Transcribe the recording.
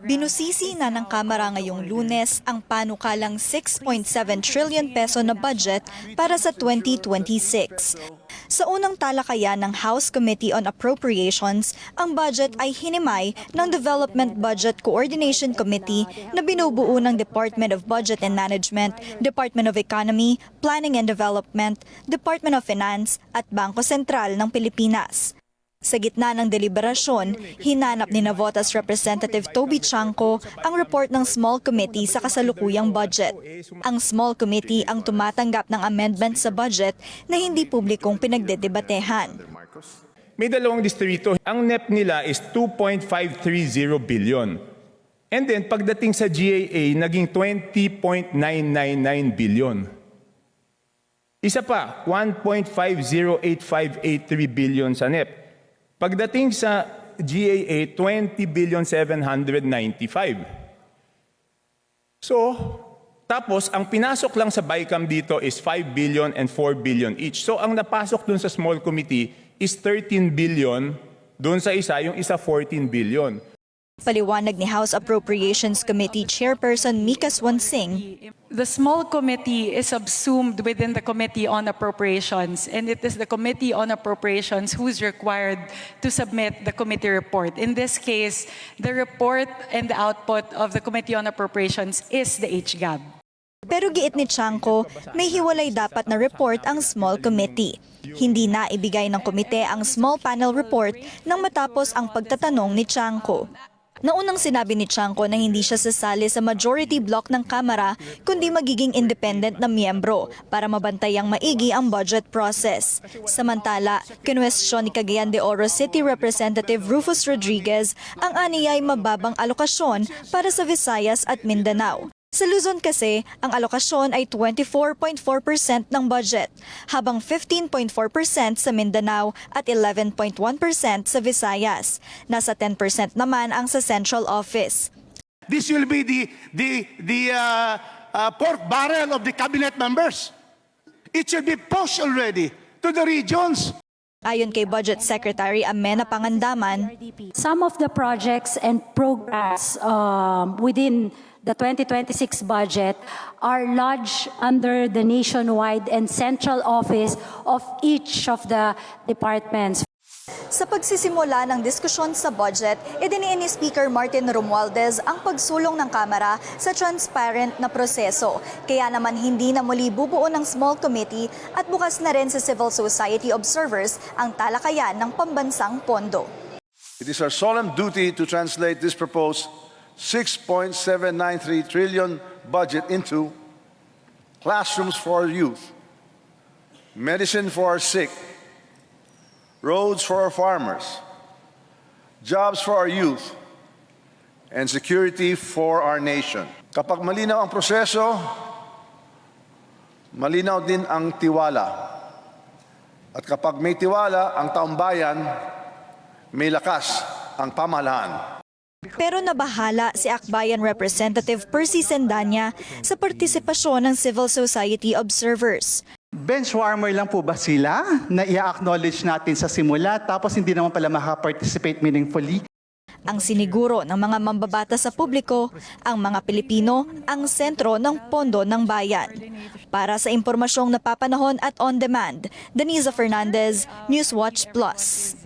Binusisi na ng Kamara ngayong lunes ang panukalang 6.7 trillion peso na budget para sa 2026. Sa unang talakayan ng House Committee on Appropriations, ang budget ay hinimay ng Development Budget Coordination Committee na binubuo ng Department of Budget and Management, Department of Economy, Planning and Development, Department of Finance at Bangko Sentral ng Pilipinas. Sa gitna ng deliberasyon, hinanap ni Navotas Representative Toby Chanco ang report ng Small Committee sa kasalukuyang budget. Ang Small Committee ang tumatanggap ng amendment sa budget na hindi publikong pinagdedebatehan. May dalawang distrito. Ang NEP nila is 2.530 billion. And then pagdating sa GAA, naging 20.999 billion. Isa pa, 1.508583 billion sa NEP. Pagdating sa GAA, 20 billion 795. So, tapos ang pinasok lang sa BICAM dito is 5 billion and 4 billion each. So ang napasok dun sa small committee is 13 billion, dun sa isa, yung isa 14 billion. Paliwanag ni House Appropriations Committee Chairperson Mika Swansing, The small committee is subsumed within the Committee on Appropriations, and it is the Committee on Appropriations who's required to submit the committee report. In this case, the report and the output of the Committee on Appropriations is the HGAB. Pero giit ni Chanco, may hiwalay dapat na report ang small committee. Hindi na ibigay ng komite ang small panel report nang matapos ang pagtatanong ni Chanco. Naunang sinabi ni Chanco na hindi siya sasali sa majority block ng Kamara kundi magiging independent na miyembro para mabantayang maigi ang budget process. Samantala, kinwestiyon ni Cagayan de Oro City Representative Rufus Rodriguez ang aniyay mababang alokasyon para sa Visayas at Mindanao. Sa Luzon kasi, ang alokasyon ay 24.4% ng budget, habang 15.4% sa Mindanao at 11.1% sa Visayas. Nasa 10% naman ang sa Central Office. This will be the, the, the uh, uh, pork barrel of the cabinet members. It should be pushed already to the regions. Ayon kay Budget Secretary Amena Pangandaman, Some of the projects and programs um, within the 2026 budget are lodged under the nationwide and central office of each of the departments. Sa pagsisimula ng diskusyon sa budget, idiniin ni Speaker Martin Romualdez ang pagsulong ng Kamara sa transparent na proseso. Kaya naman hindi na muli bubuo ng small committee at bukas na rin sa civil society observers ang talakayan ng pambansang pondo. It is our solemn duty to translate this proposed 6.793 trillion budget into classrooms for our youth, medicine for our sick, roads for our farmers, jobs for our youth, and security for our nation. Kapag malinaw ang proseso, malinaw din ang tiwala. At kapag may tiwala ang taong bayan, may lakas ang pamahalaan. Pero nabahala si Akbayan Representative Percy Sendanya sa partisipasyon ng civil society observers. Benchwarmer lang po ba sila na i-acknowledge natin sa simula tapos hindi naman pala makaparticipate meaningfully? Ang siniguro ng mga mambabata sa publiko, ang mga Pilipino ang sentro ng pondo ng bayan. Para sa impormasyong napapanahon at on demand, Denisa Fernandez, Newswatch Plus.